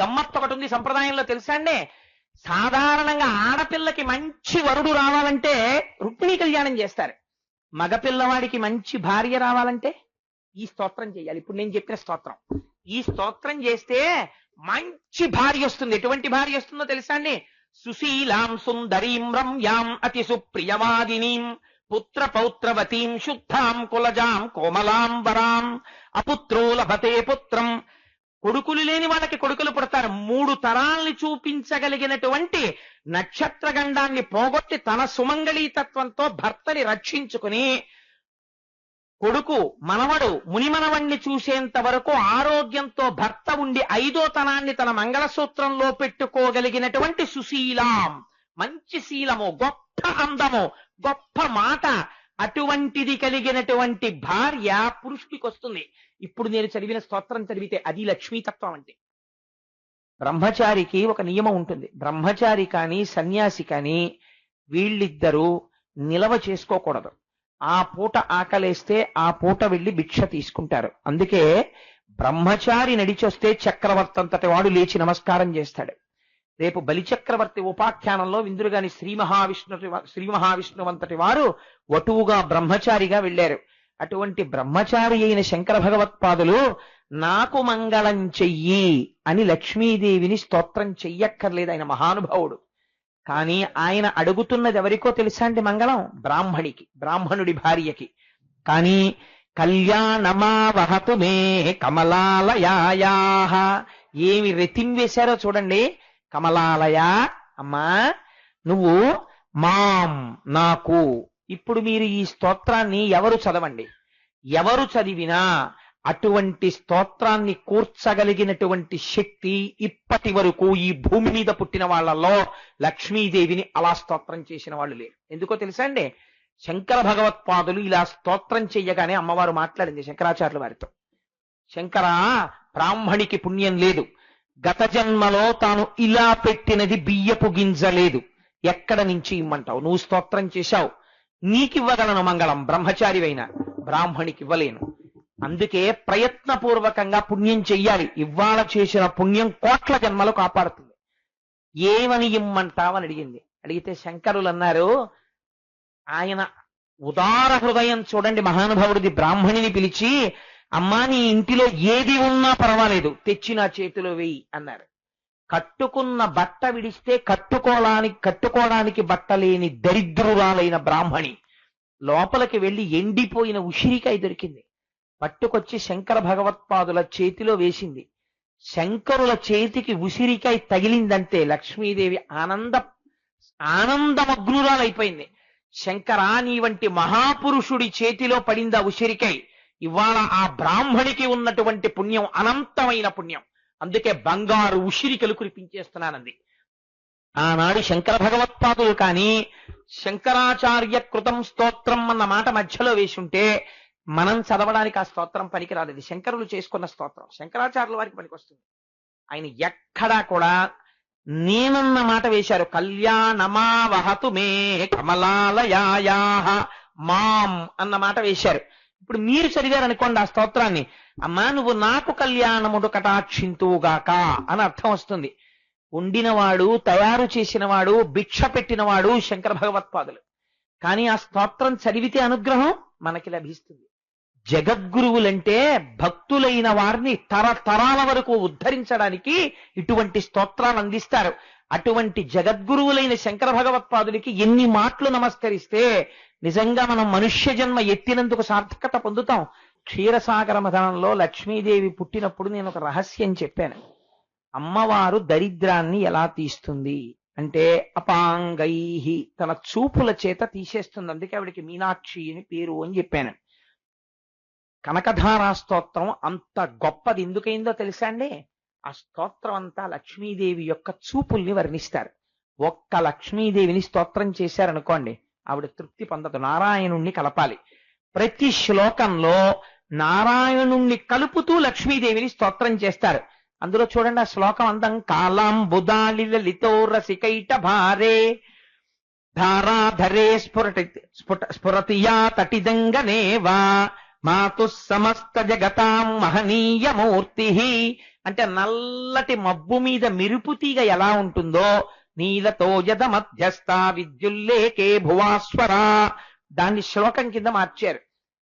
గమ్మత్తు ఒకటి ఉంది సంప్రదాయంలో తెలుసా అండి? సాధారణంగా ఆడపిల్లకి మంచి వరుడు రావాలంటే రుక్మిణీ కళ్యాణం చేస్తారు. మగపిల్లవాడికి మంచి భార్య రావాలంటే ఈ స్తోత్రం చేయాలి. ఇప్పుడు నేను చెప్పిన స్తోత్రం. ఈ స్తోత్రం చేస్తే మంచి భార్య వస్తుంది. ఎటువంటి భార్య వస్తుందో తెలుసా అండి? సుశీలాం సుందరీం రమ్యాం అతి సుప్రియవాదినీం పుత్ర పౌత్రవతీం శుద్ధాం కులజాం కోమలాం వరాం అపుత్రో లభతే పుత్రం. కొడుకులు లేని వాళ్ళకి మూడు తరాల్ని చూపించగలిగినటువంటి నక్షత్ర గండాన్ని పోగొట్టి తన సుమంగళీతత్వంతో భర్తని రక్షించుకుని కొడుకు మనవడు మునిమనవణ్ణి చూసేంత వరకు ఆరోగ్యంతో భర్త ఉండి ఐదో తనాన్ని తన మంగళసూత్రంలో పెట్టుకోగలిగినటువంటి సుశీలాం. మంచి శీలము గొప్ప అందము గొప్ప మాట అటువంటిది కలిగినటువంటి భార్య పురుషుడికి వస్తుంది. ఇప్పుడు నేను చదివిన స్తోత్రం చదివితే అది లక్ష్మీతత్వం అంటే బ్రహ్మచారికి ఒక నియమం ఉంటుంది. బ్రహ్మచారి కానీ సన్యాసి కానీ వీళ్ళిద్దరూ నిలవ చేసుకోకూడదు. ఆ పూట ఆకలేస్తే ఆ పూట వెళ్ళి భిక్ష తీసుకుంటారు. అందుకే బ్రహ్మచారి నడిచొస్తే చక్రవర్తి అంతటి వాడు లేచి నమస్కారం చేస్తాడు. రేపు బలిచక్రవర్తి ఉపాఖ్యానంలో విందురుగాని శ్రీ మహావిష్ణు శ్రీ మహావిష్ణువంతటి వారు వటువుగా బ్రహ్మచారిగా వెళ్ళారు. అటువంటి బ్రహ్మచారి అయిన శంకర భగవత్పాదులు నాకు మంగళం చెయ్యి అని లక్ష్మీదేవిని స్తోత్రం చెయ్యక్కర్లేదు. ఆయన మహానుభావుడు. కానీ ఆయన అడుగుతున్నది ఎవరికో తెలుసా అండి మంగళం? బ్రాహ్మణికి బ్రాహ్మణుడి భార్యకి. కానీ కళ్యాణమా వహతు మే కమలాలయాయా ఏమి రెతిం వేశారో చూడండి. కమలాలయ అమ్మా నువ్వు మాం నాకు ఇప్పుడు మీరు ఈ స్తోత్రాన్ని ఎవరు చదవండి? ఎవరు చదివినా అటువంటి స్తోత్రాన్ని కూర్చగలిగినటువంటి శక్తి ఇప్పటి వరకు ఈ భూమి మీద పుట్టిన వాళ్ళల్లో లక్ష్మీదేవిని అలా స్తోత్రం చేసిన వాళ్ళు లేరు. ఎందుకో తెలుసా అండి? శంకర భగవత్పాదులు ఇలా స్తోత్రం చెయ్యగానే అమ్మవారు మాట్లాడింది శంకరాచార్యుల వారితో. శంకర బ్రాహ్మణికి పుణ్యం లేదు. గత జన్మలో తాను ఇలా పెట్టినది బియ్యపు గింజ లేదు. ఎక్కడ నుంచి ఇమ్మంటావు? నువ్వు స్తోత్రం చేశావు. నీకివ్వగలను మంగళం బ్రహ్మచారివైన. బ్రాహ్మణికి ఇవ్వలేను అందుకే ప్రయత్నపూర్వకంగా పుణ్యం చెయ్యాలి. ఇవాళ చేసిన పుణ్యం కోట్ల జన్మలు కాపాడుతుంది. ఏమని ఇమ్మంటావని అడిగింది. అడిగితే శంకరులు అన్నారు ఆయన ఉదార హృదయం చూడండి మహానుభావుడిది బ్రాహ్మణిని పిలిచి అమ్మా నీ ఇంటిలో ఏది ఉన్నా పర్వాలేదు తెచ్చి నా చేతిలో వెయ్యి అన్నారు. కట్టుకున్న బట్ట విడిస్తే కట్టుకోవడానికి కట్టుకోవడానికి బట్ట లేని దరిద్రురాలైన బ్రాహ్మణి లోపలికి వెళ్ళి ఎండిపోయిన ఉసిరికాయ దొరికింది. పట్టుకొచ్చి శంకర భగవత్పాదుల చేతిలో వేసింది. శంకరుల చేతికి ఉసిరికాయ తగిలిందంటే లక్ష్మీదేవి ఆనంద ఆనందమగ్నురాలైపోయింది. శంకరా నీ వంటి మహాపురుషుడి చేతిలో పడిందా ఉసిరికాయ? ఇవాళ ఆ బ్రాహ్మణికి ఉన్నటువంటి పుణ్యం అనంతమైన పుణ్యం. అందుకే బంగారు ఉసిరికలు కురిపించేస్తున్నానంది. ఆనాడు శంకర భగవత్పాదులు కానీ శంకరాచార్య కృతం స్తోత్రం అన్న మాట మధ్యలో వేసుంటే మనం చదవడానికి ఆ స్తోత్రం పనికిరాదు. శంకరులు చేసుకున్న స్తోత్రం. శంకరాచార్యుల వారికి పనికొస్తుంది. ఆయన ఎక్కడా కూడా నేనన్న మాట వేశారు. కళ్యాణమా వహతు మే కమలాలయాయా మాం అన్న మాట వేశారు. ఇప్పుడు మీరు చదివారు అనుకోండి ఆ స్తోత్రాన్ని అమ్మా నువ్వు నాకు కళ్యాణముడు కటాక్షింతువుగాక అని అర్థం వస్తుంది. వండినవాడు తయారు చేసినవాడు భిక్ష పెట్టినవాడు శంకర భగవత్పాదులు. కానీ ఆ స్తోత్రం చదివితే అనుగ్రహం మనకి లభిస్తుంది. జగద్గురువులంటే భక్తులైన వారిని తరతరాల వరకు ఉద్ధరించడానికి ఇటువంటి స్తోత్రాలు అందిస్తారు. అటువంటి జగద్గురువులైన శంకర భగవత్పాదులకి ఎన్ని మాటలు నమస్కరిస్తే నిజంగా మనం మనుష్య జన్మ ఎత్తినందుకు సార్థకత పొందుతాం. క్షీరసాగర మధనంలో లక్ష్మీదేవి పుట్టినప్పుడు నేను ఒక రహస్యం చెప్పాను. అమ్మవారు దరిద్రాన్ని ఎలా తీస్తుంది అంటే అపాంగై తన చూపుల చేత తీసేస్తుంది. అందుకే ఆవిడికి మీనాక్షి అని పేరు అని చెప్పాను. కనకధారా స్తోత్రం అంత గొప్పది ఎందుకైందో తెలుసా అండి? ఆ స్తోత్రం అంతా లక్ష్మీదేవి యొక్క చూపుల్ని వర్ణిస్తారు. ఒక్క లక్ష్మీదేవిని స్తోత్రం చేశారనుకోండి ఆవిడ తృప్తి పొందదు. నారాయణుణ్ణి కలపాలి. ప్రతి శ్లోకంలో నారాయణుణ్ణి కలుపుతూ లక్ష్మీదేవిని స్తోత్రం చేస్తారు. అందులో చూడండి ఆ శ్లోకం అందం కాలాం బుధాలి లలితో రసికైట భారే ధారాధరే స్ఫురటి స్ఫుట స్ఫురతియా తటిదంగనేవా మాతు సమస్త జగతాం మహనీయ మూర్తి అంటే నల్లటి మబ్బు మీద మెరుపు తీగ ఎలా ఉంటుందో నీలతో యద మధ్యస్థ విద్యుల్లేకే భువాస్వర. దాన్ని శ్లోకం కింద మార్చారు.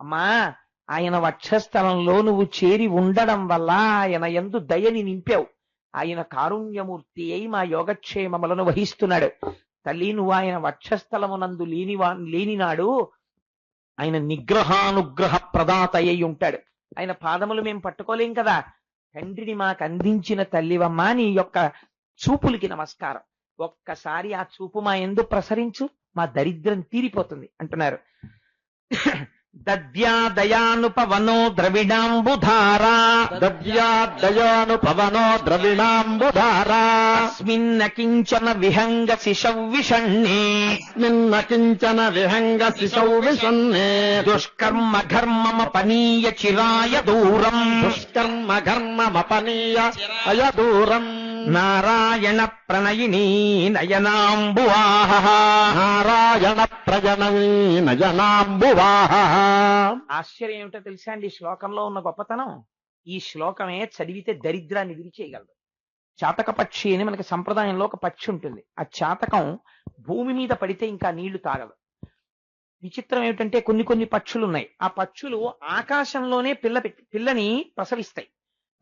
అమ్మా ఆయన వక్షస్థలంలో నువ్వు చేరి ఉండడం వల్ల ఆయన ఎందు దయని నింపావు. ఆయన కారుణ్యమూర్తి అయి మా యోగక్షేమములను వహిస్తున్నాడు. తల్లి నువ్వు ఆయన వక్షస్థలమునందు లేనివా లేనినాడు ఆయన నిగ్రహానుగ్రహ ప్రదాత అయి ఉంటాడు. ఆయన పాదములు మేము పట్టుకోలేం కదా. తండ్రిని మాకు అందించిన తల్లివమ్మ నీ యొక్క చూపులకి నమస్కారం. ఒక్కసారి ఆ చూపు మా ఎందు ప్రసరించు మా దరిద్రం తీరిపోతుంది అంటున్నారు. दद्यादयानुपवनो द्रविणाम्बुधारा। दद्यादयानुपवनो द्रविणाम्बुधारा। अस्मिन्न किंचन विहङ्गशिशौ विषण्णे अस्मिन्न किंचन विहङ्गशिशौ विषण्णे दुष्कर्म घर्ममपनीय चिराय दूरम्। दुष्कर्म घर्ममपनीय अय दूरम्। నారాయణ ప్రణయిని నయనాంబువాహ. నారాయణ ప్రజనవీ నయనాంబువాహ. ఆశ్చర్యం ఏమిటో తెలుసా అండి? ఈ శ్లోకంలో ఉన్న గొప్పతనం ఈ శ్లోకమే చదివితే దరిద్రాన్ని విరిచేయగలదు చాతక పక్షి అని మనకి సంప్రదాయంలో ఒక పక్షి ఉంటుంది. ఆ చాతకం భూమి మీద పడితే ఇంకా నీళ్ళు తాగదు. విచిత్రం ఏమిటంటే కొన్ని కొన్ని పక్షులు ఉన్నాయి. ఆ పక్షులు ఆకాశంలోనే పిల్ల పెట్టి పిల్లని ప్రసవిస్తాయి.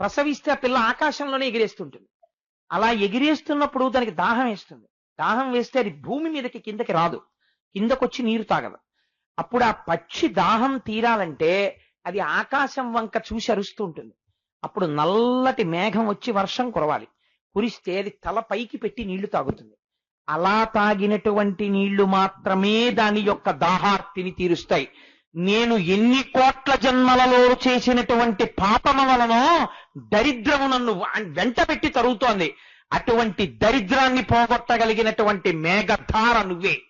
ప్రసవిస్తే ఆ పిల్ల ఆకాశంలోనే ఎగిరేస్తుంటుంది. అలా ఎగిరేస్తున్నప్పుడు దానికి దాహం వేస్తుంది. దాహం వేస్తే అది భూమి మీదకి కిందకి రాదు. కిందకొచ్చి నీరు తాగదు. అప్పుడు ఆ పక్షి దాహం తీరాలంటే అది ఆకాశం వంక చూసి అరుస్తూ ఉంటుంది. అప్పుడు నల్లటి మేఘం వచ్చి వర్షం కురవాలి. కురిస్తే అది తల పైకి పెట్టి నీళ్ళు తాగుతుంది. అలా తాగినటువంటి నీళ్ళు మాత్రమే దాని యొక్క దాహార్తిని తీరుస్తాయి. నేను ఎన్ని కోట్ల జన్మలలో చేసినటువంటి పాపమ వలనో దరిద్రము నన్ను వెంట పెట్టి తరుగుతోంది. అటువంటి దరిద్రాన్ని పోగొట్టగలిగినటువంటి మేఘధార నువ్వే.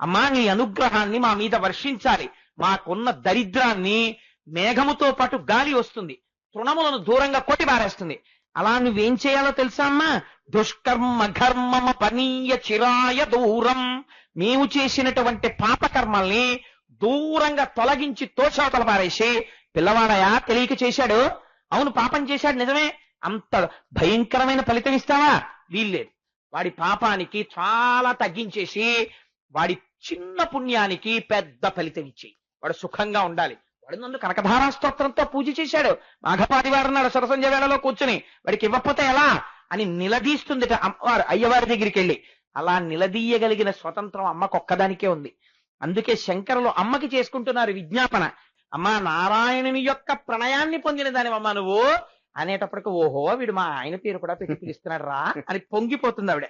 అమ్మా నీ అనుగ్రహాన్ని మా మీద వర్షించాలి. మాకున్న దరిద్రాన్ని మేఘముతో పాటు గాలి వస్తుంది. తృణములను దూరంగా కొట్టి పారేస్తుంది. అలా నువ్వేం చేయాలో తెలుసా అమ్మా? దుష్కర్మ ఘర్మమ పనీయ చిరాయ దూరం. మేము చేసినటువంటి పాపకర్మల్ని దూరంగా తొలగించి తోచవతల పారేసి పిల్లవాడయా తెలియక చేశాడు? అవును పాపం చేశాడు నిజమే. అంత భయంకరమైన ఫలితం ఇస్తావా? వీల్లేదు. వాడి పాపానికి చాలా తగ్గించేసి వాడి చిన్న పుణ్యానికి పెద్ద ఫలితం ఇచ్చేయి వాడు సుఖంగా ఉండాలి. వాడు నన్ను కనకధారా స్తోత్రంతో పూజ చేశాడు. మాఘపాటి వారు నాడు సరసంజ వేళలో కూర్చుని. వాడికి ఇవ్వకపోతే ఎలా? అని నిలదీస్తుంది అమ్మవారు అయ్యవారి దగ్గరికి వెళ్ళి. అలా నిలదీయగలిగిన స్వతంత్రం అమ్మకొక్కదానికే ఉంది. అందుకే శంకరులు అమ్మకి చేసుకుంటున్నారు విజ్ఞాపన. అమ్మా నారాయణుని యొక్క ప్రణయాన్ని పొందిన దానివమ్మా నువ్వు. అనేటప్పటికి ఓహో వీడు మా ఆయన పేరు కూడా పెట్టి పిలుస్తున్నాడు రా అని పొంగిపోతుంది ఆవిడ.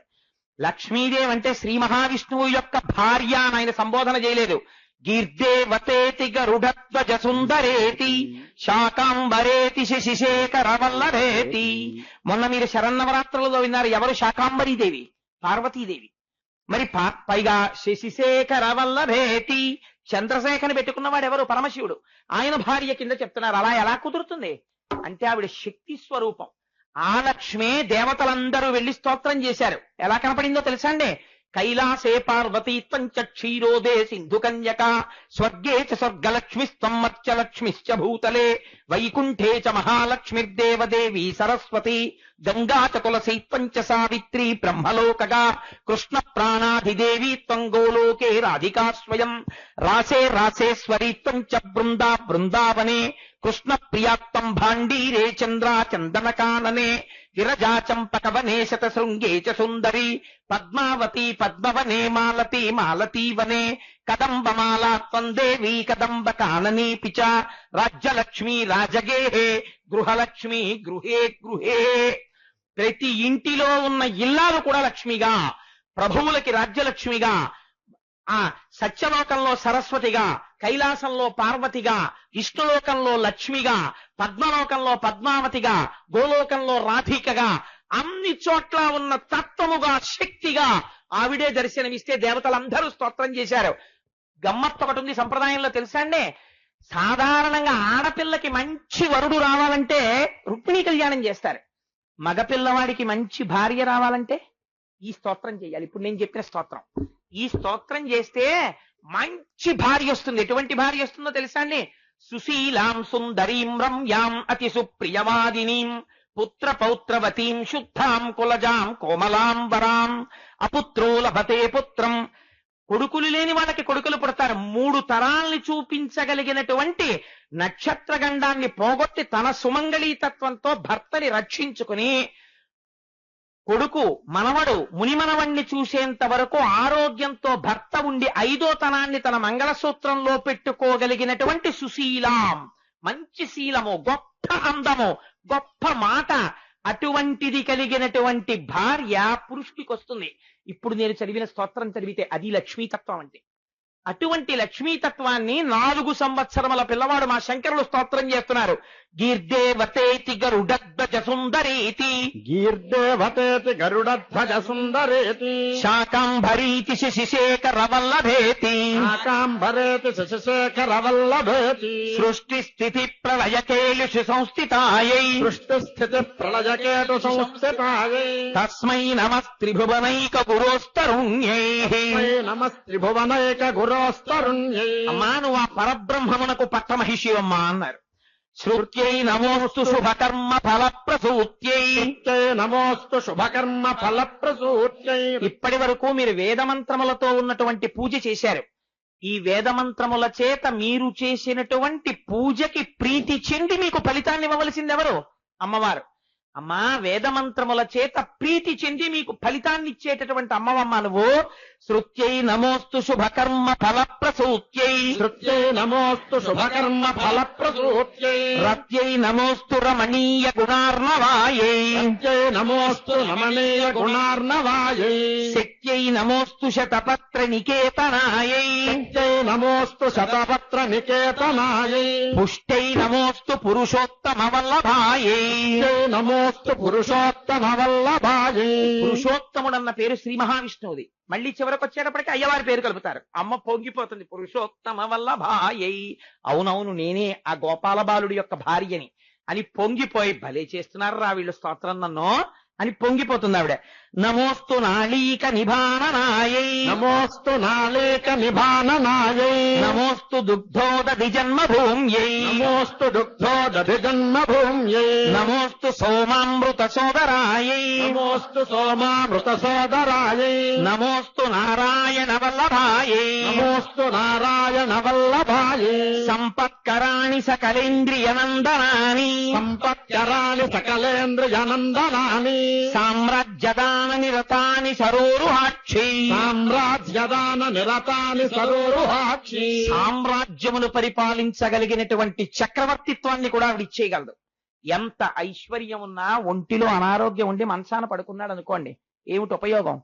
లక్ష్మీదేవి అంటే శ్రీ మహావిష్ణువు యొక్క భార్య అని ఆయన సంబోధన చేయలేదు. గీర్దేవతేతి గరుడత్వజ సుందరేతి శాకాంబరేతి శశిశేఖర వల్లరేతి మొన్న మీరు శరన్నవరాత్రులలో విన్నారు ఎవరు శాకాంబరీదేవి? పార్వతీదేవి. మరి పా- పైగా శశిశేఖర వల్లభేతి చంద్రశేఖని పెట్టుకున్నవాడు ఎవరు? పరమశివుడు. ఆయన భార్య కింద చెప్తున్నారు. అలా ఎలా కుదురుతుంది? అంటే ఆవిడ శక్తి స్వరూపం. ఆ లక్ష్మే దేవతలందరూ వెళ్ళి స్తోత్రం చేశారు. ఎలా కనపడిందో తెలుసా అండి? కైలాసే పార్వతీత్వం చ క్షీరోదే సింధు కన్యక స్వర్గే చ స్వర్గలక్ష్మిస్తం మత్స్యలక్ష్మిశ్చ భూతలే. వైకుంఠే చ మహాలక్ష్మిర్దేవదేవి సరస్వతి. గంగా చ తులసీత్వం చ సావిత్రి బ్రహ్మలోకగా. కృష్ణ ప్రాణాధిదేవి త్వం గోలోకే రాధికా స్వయం. రాసే రాసేశ్వరీత్వం చ బృందా బృందావనే. కృష్ణ ప్రియాత్తం భాండీరే చంద్రా చందనకాననే విరజా చంపకవనే శతశృంగే చ సుందరి పద్మావతి పద్మవనే మాలతి మాలతీవనే కదంబమాలాత్వం దేవీ కదంబ కాననీ పిచ రాజ్యలక్ష్మి రాజగేహే గృహలక్ష్మి గృహే గృహే ప్రతి ఇంటిలో ఉన్న ఇల్లాలు కూడా లక్ష్మిగా ప్రభువులకి రాజ్యలక్ష్మిగా ఆ సత్యలోకంలో సరస్వతిగా కైలాసంలో పార్వతిగా విష్ణులోకంలో లక్ష్మిగా పద్మలోకంలో పద్మావతిగా గోలోకంలో రాధికగా అన్ని చోట్ల ఉన్న తత్వముగా శక్తిగా ఆవిడే దర్శనమిస్తే దేవతలందరూ స్తోత్రం చేశారు. గమ్మత్తు ఒకటి ఉంది సంప్రదాయంలో తెలుసా అండి? సాధారణంగా ఆడపిల్లకి మంచి వరుడు రావాలంటే రుక్మిణీ కళ్యాణం చేస్తారు. మగపిల్లవాడికి మంచి భార్య రావాలంటే ఈ స్తోత్రం చేయాలి. ఇప్పుడు నేను చెప్పిన స్తోత్రం. ఈ స్తోత్రం చేస్తే మంచి భార్య వస్తుంది. ఎటువంటి భార్య వస్తుందో తెలుసా అండి? సుశీలాం సుందరీం రమ్యాం అతి సుప్రియవాదినీం పుత్ర పౌత్రవతీం శుద్ధాం కులజాం కోమలాంబరాం అపుత్రో లభతే పుత్రం. కొడుకులు లేని వాళ్ళకి కొడుకులు పుడతారు. మూడు తరాల్ని చూపించగలిగినటువంటి నక్షత్ర గండాన్ని పోగొట్టి తన సుమంగళీతత్వంతో భర్తని రక్షించుకుని కొడుకు మనవడు మునిమనవణ్ణి చూసేంత వరకు ఆరోగ్యంతో భర్త ఉండి ఐదో తనాన్ని తన మంగళసూత్రంలో పెట్టుకోగలిగినటువంటి సుశీలాం. మంచి శీలము గొప్ప అందము గొప్ప మాట. అటువంటిది కలిగినటువంటి భార్య పురుషుడికి వస్తుంది. ఇప్పుడు నేను చదివిన స్తోత్రం చదివితే అది లక్ష్మీతత్వం అంటే. అటువంటి లక్ష్మీతత్వాన్ని నాలుగు సంవత్సరముల పిల్లవాడు మా శంకరులు స్తోత్రం చేస్తున్నారు. గీర్దేవతేతి గరుడధ్వజ సుందరేతి. గీర్దేవతేతి గరుడధ్వజ సుందరేతి. శాకాంభరీతి శశిశేఖర వల్లభేతి శాకాంబరేతి శశిశేఖర వల్లభేతి సృష్టి స్థితి ప్రళయకేలుషు సంస్థితాయై. సృష్టి స్థితి ప్రళయకేతు సంస్థితాయై తస్మై నమస్త్రిభువనైక గురోస్తరుణ్యై నమస్త్రిభువనైక గురోస్తరుణ్యై అమ్మా నువ్వు ఆ పరబ్రహ్మమునకు పట్టమహిషి అమ్మా అన్నారు. శృత్యై నమోస్తు శుభకర్మ ఫలప్రసూత్యై. నిత్యై నమోస్తు శుభకర్మ ఫలప్రసూత్యై. ఇప్పటి వరకు మీరు వేదమంత్రములతో ఉన్నటువంటి పూజ చేశారు. ఈ వేదమంత్రముల చేత మీరు చేసినటువంటి పూజకి ప్రీతి చెంది మీకు ఫలితాన్ని ఇవ్వవలసింది ఎవరు అమ్మవారు. అమ్మా వేదమంత్రముల చేత ప్రీతి చెంది మీకు ఫలితాన్ని ఇచ్చేటటువంటి అమ్మవమ్మ నువ్వు. శృత్యై నమోస్తు శుభకర్మ ఫలప్రసూత్యై. శృత్యై నమోస్తు శుభకర్మ ఫలప్రసూత్యై. రత్యై నమోస్తు రమణీయ గుణార్ణవాయై. నిత్యై నమోస్తు నమనీయ గుణార్ణవాయై. శక్త్యై నమోస్తు శతపత్ర నికేతనాయై నిత్యై నమోస్తు శతపత్ర నికేతనాయై పుష్టై నమోస్తు పురుషోత్తమ వల్లభాయై నిత్యై నమోస్తు పురుషోత్తమ వల్లభాయై పురుషోత్తముడన్న పేరు శ్రీ మహావిష్ణువుది. మళ్ళీ చివరకు వచ్చేటప్పటికి అయ్యవారి పేరు కలుపుతారు. అమ్మ పొంగిపోతుంది. పురుషోత్తమ వల్లభాయై అవునవును నేనే ఆ గోపాల బాలుడి యొక్క భార్యని. అని పొంగిపోయి భలే చేస్తున్నారు రా వీళ్ళు స్తోత్రం నన్ను. అని పొంగిపోతుంది ఆవిడ. నమోస్తు నాళీక నిభాననాయై. నమోస్తు నాళేక నిభాననాయై. నమోస్తు దుగ్ధోదధి జన్మభూమ్యై. నమోస్తు దుగ్ధోదధి జన్మభూమ్యై. నమోస్తు సోమామృత సోదరాయై. నమోస్తు సోమామృత సోదరాయై. నమోస్తు నారాయణ వల్లభాయై. నమోస్తు నారాయణ వల్లభాయై. సంపత్కరాణి సకలేంద్రియ నందనాని. సంపత్కరాణి సకలేంద్రియనందనాని సామ్రాజ్యదాన నిరతాని సరోరుహాక్షి సామ్రాజ్యదాన నిరతాని సరోరుహాక్షి సామ్రాజ్యమును పరిపాలించగలిగినటువంటి చక్రవర్తిత్వాన్ని కూడా ఆవిడ ఇచ్చేయగలదు. ఎంత ఐశ్వర్యం ఉన్నా ఒంటిలో అనారోగ్యం ఉండి మనసాన పడుకున్నాడు అనుకోండి ఏమిటి ఉపయోగం?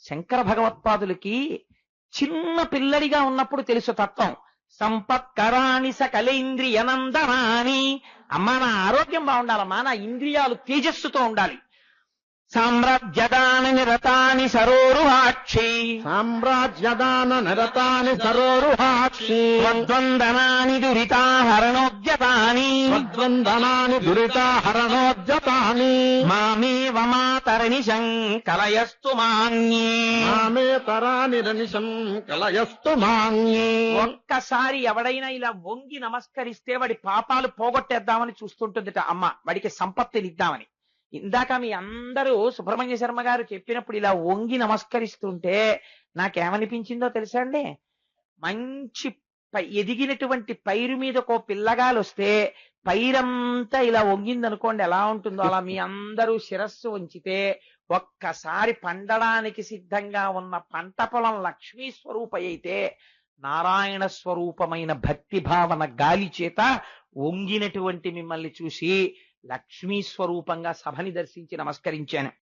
శంకర భగవత్పాదులకి చిన్న పిల్లడిగా ఉన్నప్పుడు తెలుసు తత్వం. సంపత్కరాణి సకలేంద్రియ నందనాని. అమ్మా నా ఆరోగ్యం బాగుండాలమ్మా నా ఇంద్రియాలు తేజస్సుతో ఉండాలి. సామ్రాజ్యదాన నిరతాని సరోరుహాక్షి. సామ్రాజ్యదాన నిరతాని సరోరుహాక్షి. ద్వందనాని దురితాహరణోద్యతాని. ద్వందనాని దురితాహరణోద్యతాని. మామేవ మాతరణి శంకలయస్తు మాన్యే. మామే తరాని రనిశం కలయస్తు మాన్యే. ఒక్కసారి ఎవడైనా ఇలా వంగి నమస్కరిస్తే వాడి పాపాలు పోగొట్టేద్దామని చూస్తుంటుందిట అమ్మ. వాడికి సంపత్తినిద్దామని. ఇందాక మీ అందరూ సుబ్రహ్మణ్య శర్మ గారు చెప్పినప్పుడు ఇలా వంగి నమస్కరిస్తుంటే నాకేమనిపించిందో తెలుసా అండి? మంచి పై- ఎదిగినటువంటి పైరు మీద ఒక పిల్లగాలు వస్తే పైరంతా ఇలా వంగింది అనుకోండి ఎలా ఉంటుందో? అలా మీ అందరూ శిరస్సు ఉంచితే ఒక్కసారి పండడానికి సిద్ధంగా ఉన్న పంట పొలం లక్ష్మీ స్వరూప అయితే నారాయణ స్వరూపమైన భక్తి భావన గాలి చేత వంగినటువంటి మిమ్మల్ని చూసి లక్ష్మీ స్వరూపంగా సభని దర్శించి నమస్కరించాను.